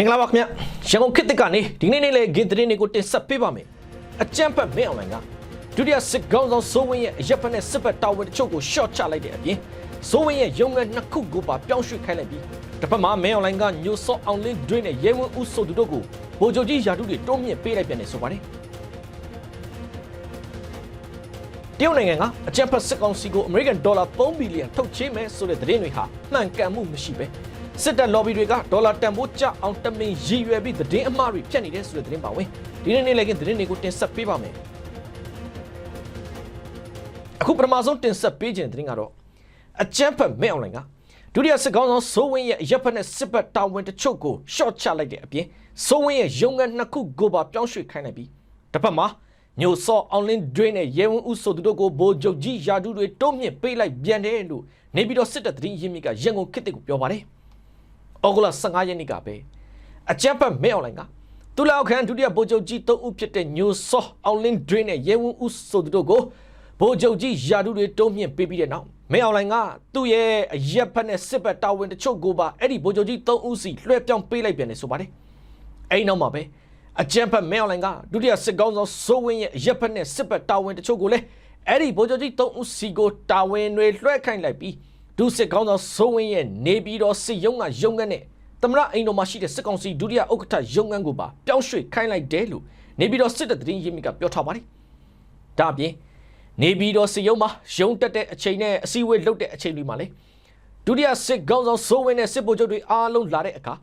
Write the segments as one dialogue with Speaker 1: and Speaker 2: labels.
Speaker 1: မင်္ဂလာပါခင်ဗျရန်ကုန်ခေတ်သစ်ကနေဒီနေ့နေ့လေဂင်းသတင်းတွေကိုတင်ဆက်ပေးပါမယ်အကြမ်းဖက်မင်းအွန်လိုင်းကဒုတိယစစ်ကောင်းဆောင်စိုးဝင်းရဲ့အရက်ဖက်နဲ့စစ်ဘက်တာဝန်တချို့ကို short ချလိုက်တဲ့အပြင်စိုးဝင်းရဲ့ရုံးငယ်နှစ်ခုကိုပါပြောင်းရွှေ့ခိုင်းလိုက်ပြီးတစ်ဖက်မှာမင်းအွန်လိုင်းကညိုစောအောင်လင်းတွင်းနဲ့ရဲဝင်းဦးဆိုသူတို့ကိုဗိုလ်ချုပ်ကြီးယာတုတွေတိုးမြင့်ပေးလိုက်ပြန်တယ်ဆိုပါတယ်တရုတ်နိုင်ငံကအကြမ်းဖက်စစ်ကောင်စီကိုအမေရိကန်ဒေါ်လာ3ဘီလီယံထုတ်ချေးမယ်ဆိုတဲ့သတင်းတွေဟာမှန်ကန်မှုမရှိပဲ စစ်တပ် lobby တွေကဒေါ်လာတန်ဖိုးကျအောင်တမင်ရည်ရွယ်ပြီးသတင်းအမှားတွေဖြတ်နေတဲ့ဆိုတဲ့သတင်းပါဝင်ဒီနေ့နေ့လည်းကသတင်းတွေကိုတင်ဆက်ပေးပါမယ်အခုပထမဆုံးတင်ဆက်ပေးခြင်းတဲ့သတင်းကတော့အကြမ်းဖက်မဲ့အွန်လိုင်းကဒုတိယစစ်ကောင်းဆောင်စိုးဝင်းရဲ့ရပ်ဖက်နဲ့စစ်ဘက်တာဝန်တချို့ကို short ချလိုက်တဲ့အပြင်စိုးဝင်းရဲ့ရုံးငန်းနှစ်ခုကိုပါပြောင်းရွှေ့ခိုင်းလိုက်ပြီးတစ်ဖက်မှာညိုစောအောင်လင်းဒွင်းနဲ့ရဲဝင်းဦးဆိုသူတို့ကိုဗိုလ်ချုပ်ကြီးယာဒူတွေတုံးမြင့်ပေးလိုက်ပြန်တယ်လို့နေပြည်တော်စစ်တပ်သတင်းရင်းမြစ်ကရန်ကုန်ခေတ်တစ်ကိုပြောပါတယ်။ ဩဂုတ်လ15ရက်နေ့ကပဲအကြမ်းဖက်မဲအွန်လိုင်းကတူလာခန်ဒုတိယဗိုလ်ချုပ်ကြီးတုံးဦးဖြစ်တဲ့ညိုစောအောင်လင်းဒွင်းနဲ့ရဲဝင်းဦးဆိုသူတို့ကိုဗိုလ်ချုပ်ကြီးယာဒူတွေတုံးမြင့်ပေးပြီးတဲ့နောက်မဲအွန်လိုင်းကသူ့ရဲ့အရက်ဖက်နဲ့စစ်ဘက်တာဝန်တချို့ကိုပါအဲ့ဒီဗိုလ်ချုပ်ကြီးတုံးဦးစီလွှဲပြောင်းပေးလိုက်ပြန်တယ်ဆိုပါတယ်။အဲ့ဒီနောက်မှာပဲအကြံဖက်မဲအွန်လိုင်းကဒုတိယစစ်ကောင်းဆောင်စိုးဝင်းရဲ့ရက်ဖက်နဲ့စစ်ဘက်တာဝန်တချို့ကိုလည်းအဲ့ဒီဗိုလ်ချုပ်ကြီးတုံးဦးစီကိုတာဝန်တွေလွှဲခိုင်းလိုက်ပြီး ဒုစစ်ကောင်းဆောင်စိုးဝင်းရဲ့နေပြည်တော်စစ်ရုံးကရုံးခန်းနဲ့သမရအိမ်တော်မှာရှိတဲ့စစ်ကောင်စီဒုတိယဥက္ကဋ္ဌရုံးခန်းကိုပါပြောင်းရွှေ့ခိုင်းလိုက်တယ်လို့နေပြည်တော်စစ်တပ်သတင်းရင်းမြစ်ကပြောထားပါတယ်။ဒါအပြင်နေပြည်တော်စစ်ရုံးမှာရုံးတက်တဲ့အချိန်နဲ့အစည်းအဝေးလုပ်တဲ့အချိန်တွေမှာလေဒုတိယစစ်ကောင်းဆောင်စိုးဝင်းနဲ့စစ်ဗိုလ်ချုပ်တွေအားလုံးလာတဲ့အခါ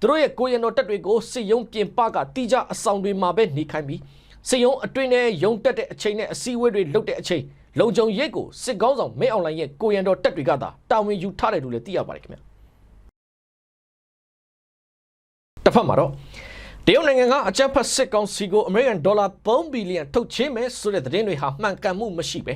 Speaker 1: သူတို့ရဲ့ကိုရံတော်တက်တွေကိုစစ်ရုံးပြင်ပကတိကျအဆောင်တွေမှာပဲနေခိုင်းပြီးစစ်ရုံးအတွင်းနဲ့ရုံးတက်တဲ့အချိန်နဲ့အစည်းအဝေးတွေလုပ်တဲ့အချိန် လုံခြုံရေးကိုစစ်ကောင်းဆောင်မဲအွန်လိုင်းရဲ့ကိုရံတော်တက်တွေကသာတာဝန်ယူထားတယ်လို့လည်းသိရပါတယ်ခင်ဗျာတစ်ဖက်မှာတော့တရုတ်နိုင်ငံကအကြမ်းဖက်စစ်ကောင်စီကိုအမေရိကန်ဒေါ်လာ3ဘီလီယံထုတ်ချေးမယ်ဆိုတဲ့သတင်းတွေဟာမှန်ကန်မှုမရှိပဲ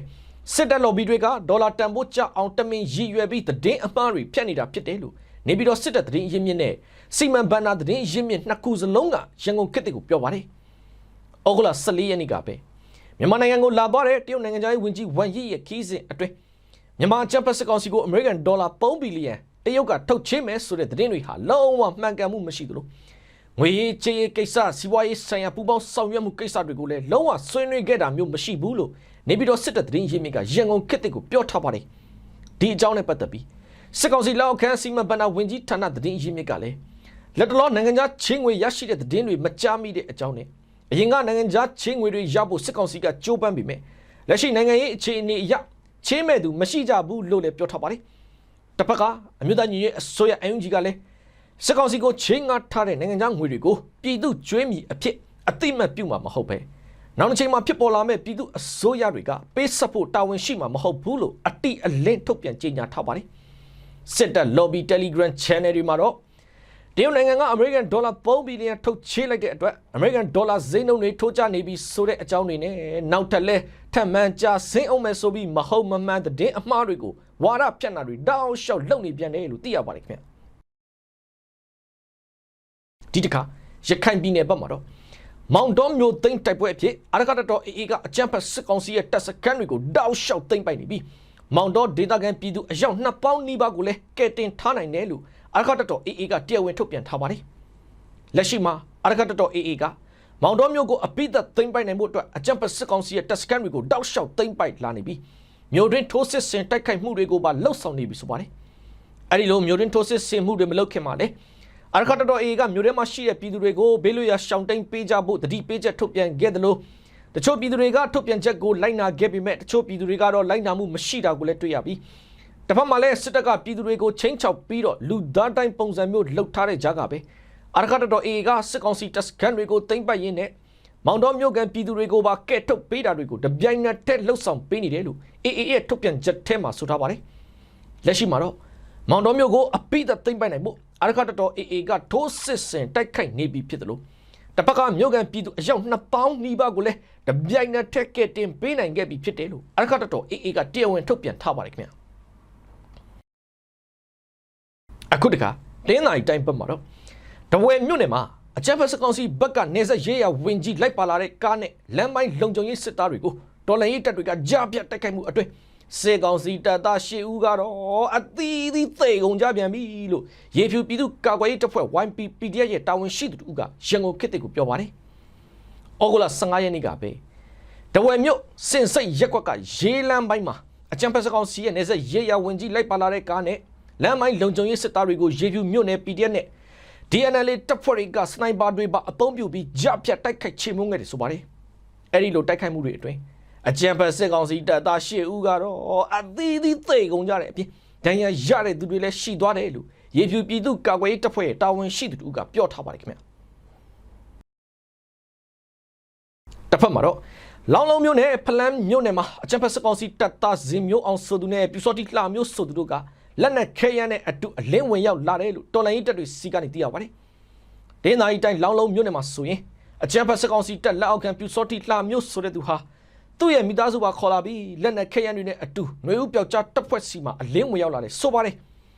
Speaker 1: စစ်တပ် lobby တွေကဒေါ်လာတန်ဖိုးကျအောင်တမင်ရည်ရွယ်ပြီးသတင်းအမှားတွေဖြတ်နေတာဖြစ်တယ်လို့နေပြည်တော်စစ်တပ်သတင်းရင်းမြစ်နဲ့စီမံဘဏ္ဍာသတင်းရင်းမြစ်နှစ်ခုစလုံးကရန်ကုန်ခေတ်ကိုပြောပါတယ်။ဩဂုတ်လ14ရက်နေ့ကပဲ မြန်မာနိုင်ငံကိုလာသွားတဲ့တရုတ်နိုင်ငံသားဝင်ကြီးဝမ်ယီရဲ့ခီးစဉ်အတွင်းမြန်မာချမ်ပစစ်ကောင်စီကိုအမေရိကန်ဒေါ်လာ3ဘီလီယံတရုတ်ကထုတ်ချေးမယ်ဆိုတဲ့သတင်းတွေဟာလုံးဝမှန်ကန်မှုမရှိသလိုငွေရေးချေးရေးကိစ္စစီးပွားရေးဆိုင်ရာပူးပေါင်းဆောင်ရွက်မှုကိစ္စတွေကိုလည်းလုံးဝဆွေးနွေးခဲ့တာမျိုးမရှိဘူးလို့နေပြည်တော်စစ်တပ်သတင်းရင်းမြစ်ကရန်ကုန်ခေတ်ကိုပြောထားပါတယ်ဒီအကြောင်းနဲ့ပတ်သက်ပြီးစစ်ကောင်စီလက်အောက်ခံစီမံဘဏ္ဍာဝင်ကြီးဌာနသတင်းရင်းမြစ်ကလည်းလက်တလောနိုင်ငံခြားချင်းငွေရရှိတဲ့သတင်းတွေမကြားမိတဲ့အကြောင်းနဲ့ အရင်ကနိုင်ငံခြားချင်းငွေတွေရဖို့စစ်ကောင်စီကကြိုးပမ်းပေမဲ့လက်ရှိနိုင်ငံရေးအခြေအနေအရချင်းမဲ့သူမရှိကြဘူးလို့လည်းပြောထားပါတယ်တစ်ဖက်ကအမျိုးသားညီညွတ်ရေးအစိုးရအယုံကြီးကလည်းစစ်ကောင်စီကိုချင်းငါထားတဲ့နိုင်ငံခြားငွေတွေကိုပြည်သူကျွေးမြီအဖြစ်အတိမတ်ပြုမှာမဟုတ်ပဲနောက်တစ်ချိန်မှာဖြစ်ပေါ်လာမဲ့ပြည်သူအစိုးရတွေကပေးဆက်ဖို့တာဝန်ရှိမှာမဟုတ်ဘူးလို့အတိအလင်းထုတ်ပြန်ကြေညာထားပါတယ်စစ်တပ် lobby telegram channel တွေမှာတော့ တရုတ်နိုင်ငံကအမေရိကန်ဒေါ်လာ3ဘီလီယံထုတ်ချေးလိုက်တဲ့အတွက်အမေရိကန်ဒေါ်လာဈေးနှုန်းတွေထိုးကျနေပြီးဆိုတဲ့အကြောင်းတွေနဲ့နောက်ထပ်လဲထပ်မံကြာဆင်းအောင်မယ်ဆိုပြီးမဟုတ်မမှန်တဲ့အမှားတွေကိုဝါရဖြန့်တာတွေတောက်လျှောက်လုပ်နေပြန်တယ်လို့သိရပါတယ်ခင်ဗျဒီတစ်ခါရခိုင်ပြည်နယ်ဘက်မှာတော့မောင်တော်မျိုးသိန်းတိုက်ပွဲအဖြစ်အရကတတော်အေအေကအကြမ်းဖက်စစ်ကောင်စီရဲ့တပ်စခန်းတွေကိုတောက်လျှောက်သိမ်းပိုက်နေပြီးမောင်တော်ဒေသခံပြည်သူအယောက်နှစ်ပေါင်းနီးပါးကိုလည်းကဲတင်ထားနိုင်တယ်လို့ အရကတတော်အေအေကတရားဝင်ထုတ်ပြန်ထားပါတယ်လက်ရှိမှာအရကတတော်အေအေကမောင်တော်မျိုးကိုအပိသက်သိမ်းပိုက်နိုင်မှုအတွက်အကြမ်းဖက်စစ်ကောင်စီရဲ့တပ်စခန်းတွေကိုတောက်လျှောက်သိမ်းပိုက်လာနေပြီးမြို့တွင်ထိုးစစ်ဆင်တိုက်ခိုက်မှုတွေကိုပါလှုပ်ဆောင်နေပြီဆိုပါတယ်အဲဒီလိုမြို့တွင်ထိုးစစ်ဆင်မှုတွေမလုပ်ခင်မှာလည်းအရခတ်တော်အေကမြို့ထဲမှာရှိတဲ့ပြည်သူတွေကိုဘေးလွတ်ရာရှောင်တိန်ပေးကြဖို့တတိပေးချက်ထုတ်ပြန်ခဲ့တယ်လို့တချို့ပြည်သူတွေကထုတ်ပြန်ချက်ကိုလိုက်နာခဲ့ပေမဲ့တချို့ပြည်သူတွေကတော့လိုက်နာမှုမရှိတာကိုလည်းတွေ့ရပြီး တစ်ဖက်မှာလည်းစစ်တပ်ကပြည်သူတွေကိုချင်းချောက်ပြီးတော့လူသားတိုင်းပုံစံမျိုးလှုပ်ထားတဲ့ကြားကပဲအရခတ်တော်အေကစစ်ကောင်စီတပ်စခန်းတွေကိုသိမ်းပိုက်ရင်းနဲ့မောင်တော်မြို့ကန်ပြည်သူတွေကိုပါကဲ့ထုတ်ပေးတာတွေကိုတပြိုင်နက်တည်းလှုပ်ဆောင်ပေးနေတယ်လို့အေအေရဲ့ထုတ်ပြန်ချက်ထဲမှာဆိုထားပါတယ်လက်ရှိမှာတော့မောင်တော်မြို့ကိုအပိသက်သိမ်းပိုက်နိုင်ဖို့အရခတ်တော်အေအေကထိုးစစ်ဆင်တိုက်ခိုက်နေပြီဖြစ်တယ်လို့တပတ်ကမြို့ကန်ပြည်သူအယောက်နှစ်ပေါင်းနီးပါးကိုလည်းတပြိုင်နက်တည်းကဲ့တင်ပေးနိုင်ခဲ့ပြီဖြစ်တယ်လို့အရခတ်တော်အေအေကတရားဝင်ထုတ်ပြန်ထားပါတယ်ခင်ဗျာ အခုတခါတင်းနိုင်တိုင်းဘက်မှာတော့တဝယ်မြို့နယ်မှာအကြမ်းဖက်စကောင်စီဘက်ကနေဆက်ရေးရဝင်ကြီးလိုက်ပါလာတဲ့ကားနဲ့လမ်းပိုင်းလုံခြုံရေးစစ်သားတွေကိုတော်လှန်ရေးတပ်တွေကကြားပြတ်တိုက်ခိုက်မှုအတွင်းစေကောင်စီတပ်သားရှစ်ဦးကတော့အသီးသီးသေကုန်ကြပြန်ပြီလို့ရေဖြူပြည်သူ့ကာကွယ်ရေးတပ်ဖွဲ့ YP PDF ရဲ့တာဝန်ရှိသူတို့ကရန်ကုန်ခေတ်တစ်ကိုပြောပါတယ်။ဩဂုတ်လ15ရက်နေ့ကပဲတဝယ်မြို့စင်စိတ်ရက်ကွက်ကရေလမ်းပိုင်းမှာအကြံဖက်စကောင်စီရဲ့နေဆက်ရေရဝင်ကြီးလိုက်ပါလာတဲ့ကားနဲ့ လမ်းမိုင်းလုံခြုံရေးစစ်သားတွေကိုရေဖြူမြို့နယ် PDF နဲ့ DNL တပ်ဖွဲ့တွေကစနိုက်ပါတွေပါအသုံးပြုပြီးကြဖြတ်တိုက်ခိုက်ချေမှုန်းခဲ့တယ်ဆိုပါတယ်။အဲ့ဒီလိုတိုက်ခိုက်မှုတွေအတွင်းအကြံဖက်စစ်ကောင်စီတပ်သား၈ဦးကတော့အသီးသီးသေကုန်ကြတဲ့အပြင်ဒဏ်ရာရတဲ့သူတွေလည်းရှိသွားတယ်လို့ရေဖြူပြည်သူ့ကာကွယ်ရေးတပ်ဖွဲ့ရဲ့တာဝန်ရှိသူတို့ကပြောထားပါတယ်ခင်ဗျာ။တစ်ဖက်မှာတော့လောင်လုံးမျိုးနဲ့ဖလန်းမျိုးနဲ့မှာအကြံဖက်စစ်ကောင်စီတပ်သားဇင်မျိုးအောင်ဆိုသူနဲ့ပြူစောတိလှမျိုးဆိုသူတို့က လက်နက်ခဲယမ်းနဲ့အတူအလင်းဝင်ရောက်လာတယ်လို့တော်လိုင်းတက်တွေစီကနေသိရပါတယ်။ဒင်းသာကြီးတိုင်းလောင်းလုံးမြို့နယ်မှာဆိုရင်အကြံဖက်စကောင်စီတက်လက်အောက်ခံပြူစောတိလှမြို့ဆိုတဲ့သူဟာသူ့ရဲ့မိသားစုပါခေါ်လာပြီးလက်နက်ခဲယမ်းတွေနဲ့အတူငွေဥပျောက်ကြားတပ်ဖွဲ့စီမှာအလင်းဝင်ရောက်လာတယ်ဆိုပါတယ်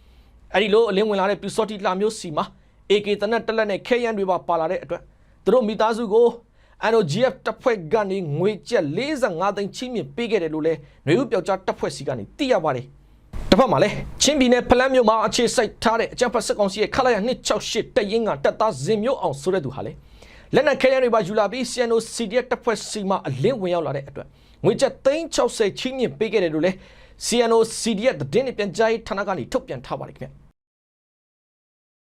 Speaker 1: ။အဲဒီလိုအလင်းဝင်လာတဲ့ပြူစောတိလှမြို့စီမှာ AK တနက်တက်လက်နဲ့ခဲယမ်းတွေပါပါလာတဲ့အတွက်သူတို့မိသားစုကို NOGF တပ်ဖွဲ့ကနေငွေကျပ်45သိန်းချင်းမြင့်ပေးခဲ့တယ်လို့လဲနှွေဦးပျောက်ကြားတပ်ဖွဲ့စီကနေသိရပါတယ်။ တစ်ဖက်မှာလည်းချင်းပြည်နယ်ဖလန်းမြို့မှာအခြေစိုက်ထားတဲ့အကြံဖက်စစ်ကောင်စီရဲ့ခလာရ268တပ်ရင်းကတပ်သားဇင်မျိုးအောင်ဆိုတဲ့သူဟာလေလက်နက်ခဲယမ်းတွေပါယူလာပြီး CNO CDF တပ်ဖွဲ့စီမှာအလင်းဝင်ရောက်လာတဲ့အတွက်ငွေကျပ်360ချင်းမြင့်ပေးခဲ့တယ်လို့လည်း CNO CDF သတင်းတွေပြန်ကြားရေးဌာနကနေထုတ်ပြန်ထားပါတယ်ခင်ဗျ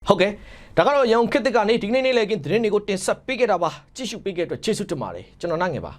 Speaker 1: ။ဟုတ်ကဲ့ဒါကတော့ရောင်ခေတ်သစ်ကနေဒီနေ့နေ့လည်းကင်းသတင်းတွေကိုတင်ဆက်ပေးခဲ့တာပါကြည့်ရှုပေးခဲ့တဲ့အတွက်ကျေးဇူးတင်ပါတယ်ကျွန်တော်နိုင်ငယ်ပါ